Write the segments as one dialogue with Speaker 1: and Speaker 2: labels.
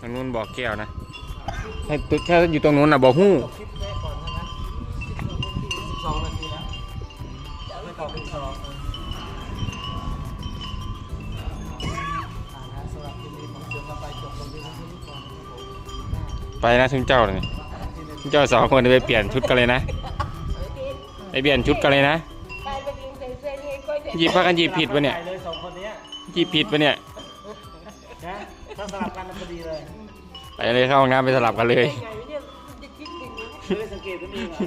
Speaker 1: ทางนู้นบอกแก้วนะ ให้ตึกแค่อยู่ตรงนู้นนะบอกหู้
Speaker 2: คลิปแรกก่อนนะสิบสองนาทีแล้วไม่ต่อเป็นสองอ่านะสำหรับคลิปนี้ผมเดินไปจบลงที่นี่ก่อนนะครับผม
Speaker 1: ไปนะทุกเจ้าเลยทุกเจ้าสองคนไปเปลี่ยนชุดกันเลยนะ ไปเปลี่ยนชุดกันเลยนะ หยิบพักกันหยิบผิดปะเนี่ย
Speaker 2: ไปเลยสองคนเนี้ย
Speaker 1: หยิบผิดปะเนี่ย
Speaker 2: นะถ้าสลับกันพอดีเลย
Speaker 1: ไปเลยเข้าห้องน้ำไปสลับกันเลย
Speaker 3: ไงเนี่ยจะคิดอย่างนี้
Speaker 2: ไม่ได้สังเกตตัวนี้เหรอ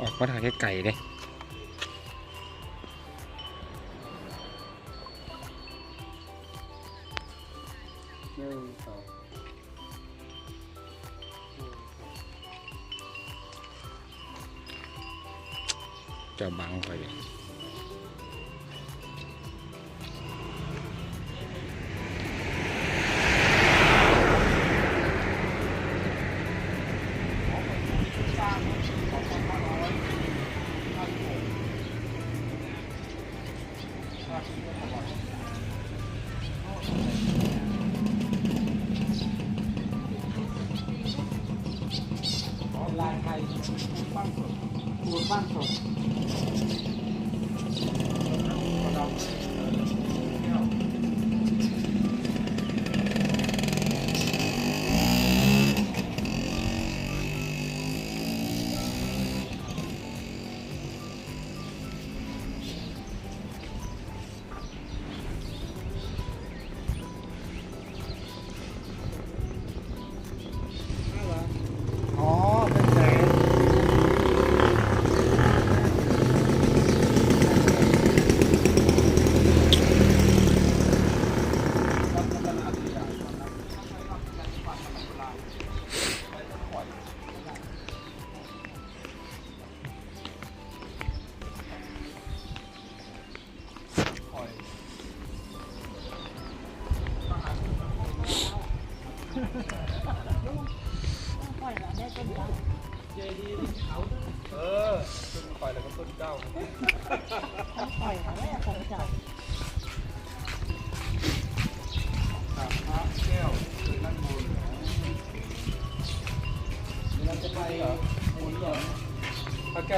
Speaker 1: ออกมาถ่ายแค่ไก่เลย ลา
Speaker 2: ยไทยบ้านสดปูนบ้านสดเรา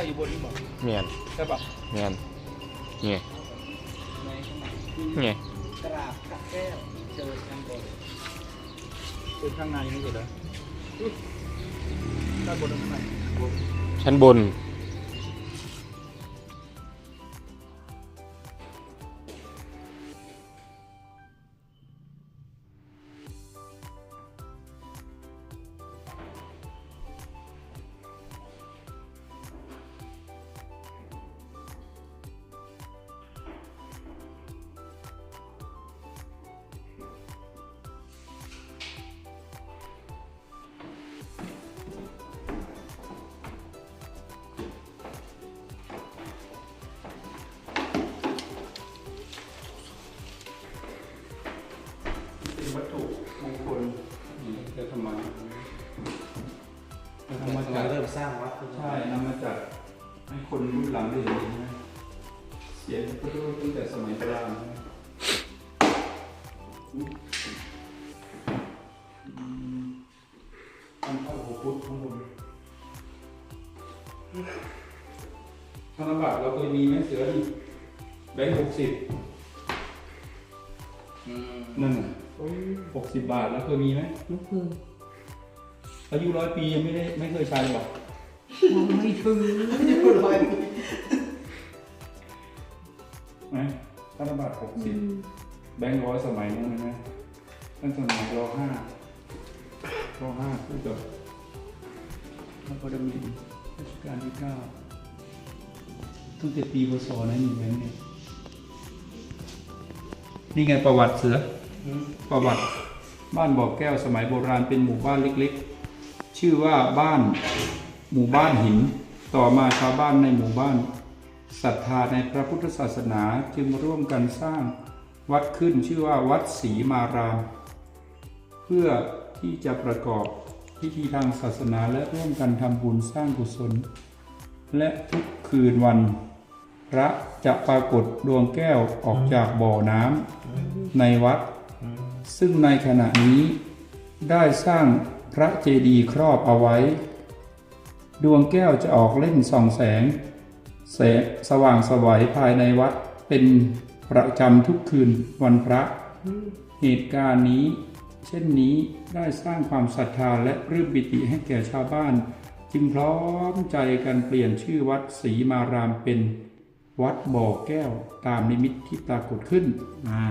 Speaker 2: อยู่บนนี่บอก
Speaker 1: เมียน
Speaker 2: ใช่ปะ
Speaker 1: เมียนเนี่ย
Speaker 2: ในขณะ
Speaker 1: เนี่ย
Speaker 2: กราบพระแก้วเจอข้างบนเป็นข้างในนี่เหรอด้านบนข้างใน
Speaker 1: ชั้นบน
Speaker 4: เป็น หลังได้เห็นใช่ไหมเสียงพระพุทธรูปตั้งแต่สมัยโบราณใช่ไหมอืมอันเท่าหัวพุทธข้างบนธนบัตรเราเคยมีไหมเสือนี่แบงค์หกสิบนั่นน่ะหกสิบบาทแล้วเคยมีไหม
Speaker 3: ลูกคือ
Speaker 4: อายุร้อยปียังไม่ได้ไม่เคยใช้หรอก
Speaker 3: มองไม่ถึง
Speaker 4: ไหมธนบัตรหกสิบแบงค์ร้อยสมัยนั้นนะตั้งสมัยรห้ารห้าคู่กับพระพุทธมีรัชกาลที่เก้าตั้งแต่ปีพศนั้นอยู่แบงค์เนี่ยนี่ไงประวัติเสือ ประวัติบ้านบ่อแก้วสมัยโบราณเป็นหมู่บ้านเล็กๆ ชื่อว่าบ้านหมู่บ้านหิน ต่อมาชาวบ้านในหมู่บ้าน ศรัทธาในพระพุทธศาสนาจึงร่วมกันสร้างวัดขึ้นชื่อว่าวัดศรีมาราม เพื่อที่จะประกอบพิธีทางศาสนาและร่วมกันทำบุญสร้างกุศล และทุกคืนวัน พระจะปรากฏดวงแก้วออกจากบ่อน้ำในวัด ซึ่งในขณะนี้ได้สร้างพระเจดีย์ครอบเอาไว้ ดวงแก้วจะออกเล่นส่องแสง แสงสว่างสวัยภายในวัดเป็นประจำทุกคืนวันพระ เหตุการณ์นี้ เช่นนี้ได้สร้างความศรัทธาและปลื้มปิติให้แก่ชาวบ้าน จึงพร้อมใจกันเปลี่ยนชื่อวัดศรีมารามเป็นวัดบ่อแก้วตามนิมิตที่ปรากฏขึ้นอ่า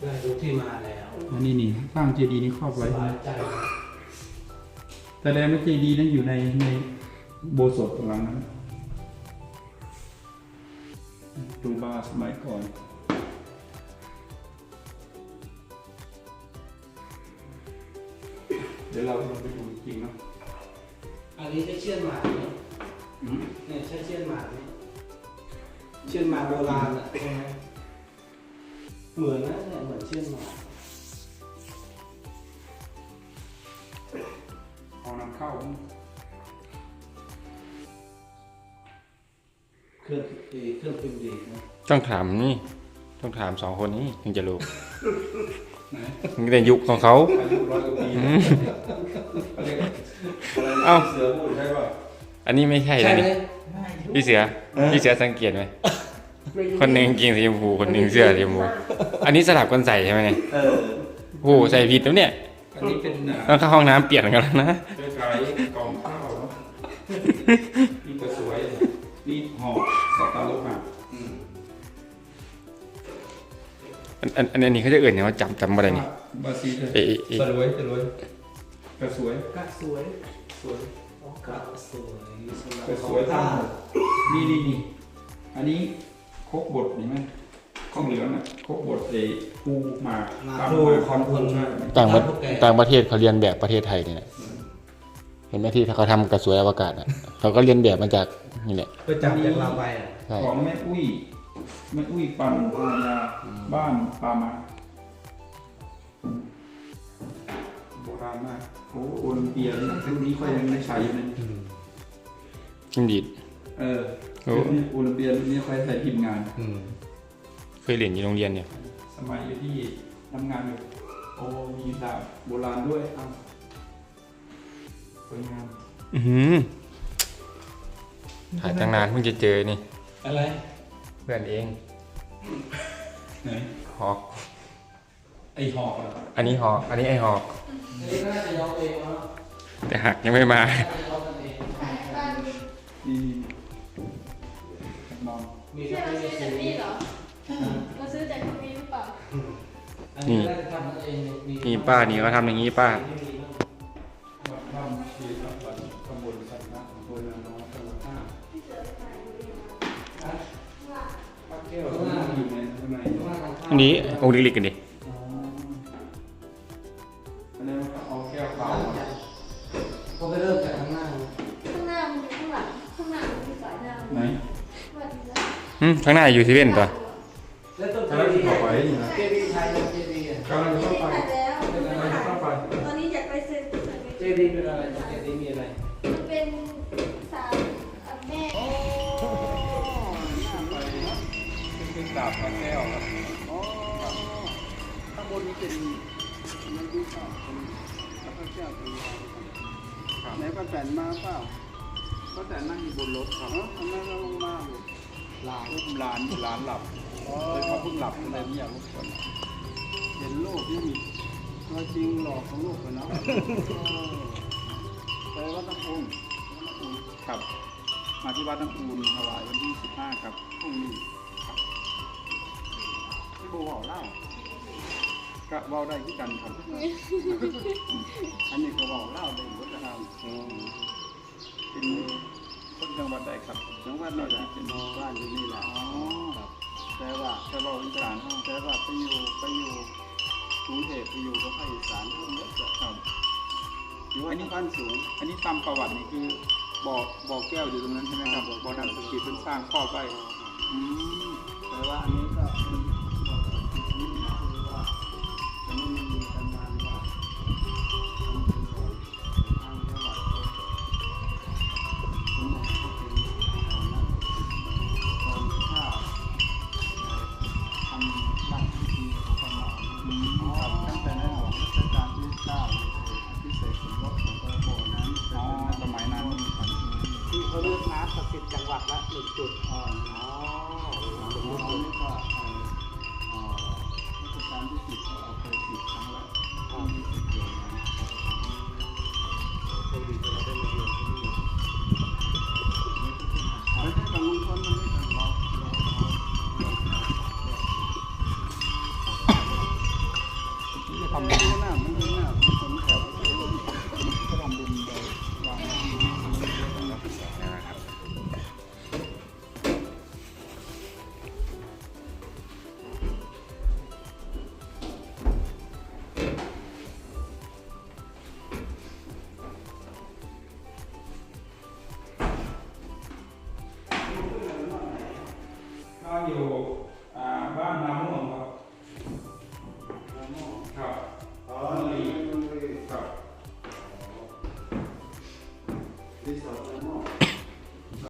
Speaker 2: ได้รู้ที่มาแล้ว
Speaker 4: อันนี้นี่สร้างเจดีย์นี้ครอบ
Speaker 2: ส
Speaker 4: ไว้
Speaker 2: บายใจ
Speaker 4: แต่แลไม่เจดีย์นั้นอยู่ในในโบสถ์หลังนั้นดูบาร์สมัยก่อนเดี๋ยวเราลงไปดูจริงเนาะ
Speaker 2: อันนี้ใช้เชือกหมากไหม
Speaker 4: อืม
Speaker 2: เนี่ยใช้เชือกหมากไหมเชือกหมากโบราณอะใช่ไหมเหมือนนะเนี่ยเหมือนเชือกหมา
Speaker 4: เอานำเข้า
Speaker 2: เครื่องเอ่อเครื่องพิมพ์ดีดนะ
Speaker 1: ต้องถามนี่ ต้องถามสองคนนี้ถึงจะรู้
Speaker 4: ไหน
Speaker 1: มันเป็นยุคของเขา
Speaker 4: อายุร้อยกว่าปี
Speaker 1: อืม
Speaker 4: เขาเรียกอะไรนะ
Speaker 1: เอ้า
Speaker 4: เสือพูดใช่ป่ะ
Speaker 1: อันนี้ไม่ใช่
Speaker 2: ใช่
Speaker 1: นะ
Speaker 2: ไหม
Speaker 1: นี่พี่เสือพี่เสือสังเกตไหมคนหนึ่งกางเกงสีชมพูคนหนึ่งเสื้อสีชมพูอันนี้สลับกันใส่ใช่ไหมเนี่ย
Speaker 2: เออ
Speaker 1: โอ้โหใส่ผิดแล้วเนี่ย
Speaker 4: อันนี้เป็นอ่า
Speaker 1: ต้องเข้าห้องน้ำเปลี่ยนกันแล้วนะ
Speaker 4: คล้ายๆกล่องข้าวเนาะนี่ก็สวยนี่ห่อสับปะรดอะอืม
Speaker 1: อันอันอันนี้เขาจะเอื่นเนี่ยว่าจำจำอะไรนี่
Speaker 4: บาซีเลย
Speaker 1: เอ๊ะเอ๊ะเอ๊ะ
Speaker 4: สรวยสรวยก็สวย
Speaker 2: กะสวยสวยอ๋อกะสวยสำหรับ
Speaker 4: ก็สวย
Speaker 2: ผ้า
Speaker 4: ตามนี่นี่นี่อันนี้โคกบดเห็นไหมข้องเหลืองอะโคกบดเอปูหมาก
Speaker 2: มา
Speaker 4: ตาม
Speaker 2: ครู
Speaker 4: หมาก
Speaker 2: คอนคน
Speaker 4: ใช่
Speaker 1: ต่างประ
Speaker 2: พวกแก
Speaker 1: ต่างประเทศเขาเรียนแบบประเทศไทยเนี่ยนะ เห็นไหมที่เขาทำกระสวยอวกาศอะ เขาก็เรียนแบบมาจากนี่แหละ
Speaker 2: ไปจับจากลาไปอะ
Speaker 1: ใช่
Speaker 4: ของแม่อุ้ยแม่อุ้ยปันภรรยาบ้านปามาโบราณมากโอ้โอลิมเปียเลยซึ่งนี้ก็ยังไม่ใช้อยู่เลย
Speaker 1: จริงดีด
Speaker 4: เออ
Speaker 1: โอ้
Speaker 4: รุ่นนี้โอลิมเปียรุ่นนี้ค่อยใส่ทีมงาน
Speaker 2: อืม
Speaker 1: เคยเรียนอยู่โรงเรียนเนี่ย
Speaker 4: สมัยอยู่ที่ทำงานอยู่โอ้มีดาบโบราณด้วยเอ้า สวยงาม
Speaker 1: อือหือถ่ายตั้งนานเพิ่งจะเจอนี่
Speaker 2: อะไร
Speaker 1: เพื่อนเอง
Speaker 4: ไหน
Speaker 1: หอก
Speaker 4: ไอหอกเหรอ
Speaker 1: อันนี้หอก อันนี้ไอหอก
Speaker 2: อันนี้ก็น่าจะยกเองเนาะ
Speaker 1: แต่หักยังไม่มา
Speaker 2: น่าจะยกกันเอง
Speaker 4: นี่นอน
Speaker 2: มี
Speaker 5: ที่
Speaker 2: ก็
Speaker 5: เรา
Speaker 2: ไม่
Speaker 5: ซื้
Speaker 2: มี
Speaker 5: อ
Speaker 2: ซื้
Speaker 5: จาก
Speaker 2: อ
Speaker 5: นี่เหรอเราซื้อจากที่นี่หรือเปล่า
Speaker 2: อันนี้น่าจะทำกันเอง
Speaker 1: นี่ป้านี่เขาทำอย่างนี้ป้า
Speaker 4: อันนี้อง
Speaker 1: ค์ลิกๆกันดิ
Speaker 4: อ๋ออันนี้นก็เอาแก้วเปล่ามา
Speaker 2: ก็ไปเริ่มจากข้างหน้า
Speaker 5: ข้างหน้ามันอยู่ข้างหลังข้างหน้ามันอยู่สายหน้า
Speaker 4: ไหน
Speaker 5: ว่าดีแล้ว
Speaker 1: อืมข้างหน้าอยู่ที่เว่นตัว
Speaker 2: แล้วต้น
Speaker 4: กำลังจะเข้าไปนี่นะ
Speaker 2: เจดีย์ไทยกับเจดีย์อะ
Speaker 4: กำลังจะเข้าไป
Speaker 5: ถ่ายแล้ว
Speaker 4: กำลังจะเข้าไป
Speaker 5: ตอนนี้อยากไปเซ็นเซ็น
Speaker 2: เจดีย์เป็นอะไรเจดีย์มีอะไร
Speaker 5: มันเป็นสามอะแม่
Speaker 4: เป็นดาบพระแก้วครับ
Speaker 6: ข้าง บนนี้เป็นมันดูเปล่าเป็นพระเจ้าเป็นไหนป้าแตนมาเปล่าป้าแตนนั่งอยู่บนรถครับทำไมเราลงมาลูก
Speaker 4: หลานอุ้มหลานหลานหลับเลยเขาเพิ่งหลับเลยไม่อยากรบกวน
Speaker 6: เห็นโลกนี่มีตัวจริงหลอกของโลกไปเนาะไปวัดตะพุง
Speaker 4: ครับ มาที่วัดน้ำอูนถวายวันที่ 15 ครับพรุ่งนี้ครับ
Speaker 6: ที่โบบอกเล่า
Speaker 4: ก็เว้าได้ที่กันครับ
Speaker 6: อันนี้ก็บอกเล่าได้หมดนะครับ
Speaker 4: เป็นคนจังหวัดใดครับ
Speaker 6: จังหวัดนี่แหละเป็นบ้านอยู่นี่แหละ
Speaker 4: อ๋อ
Speaker 6: แต่ว่า
Speaker 4: แต่เราอีสานห้อง
Speaker 6: แต่ว่าไปอยู่ไปอยู่กรุงเทพไปอยู่กับภาคอีสานทั้งหมดจะ
Speaker 4: ครับ
Speaker 6: อยู่ว่าที่บ้านสูง
Speaker 4: อันนี้ตามประวัตินี่คือบ่อบ่อแก้วอยู่ตรงนั้นใช่ไหมครับบ่อน้ำสกีเป็นสร้างครอบไว้อืม
Speaker 6: futuro.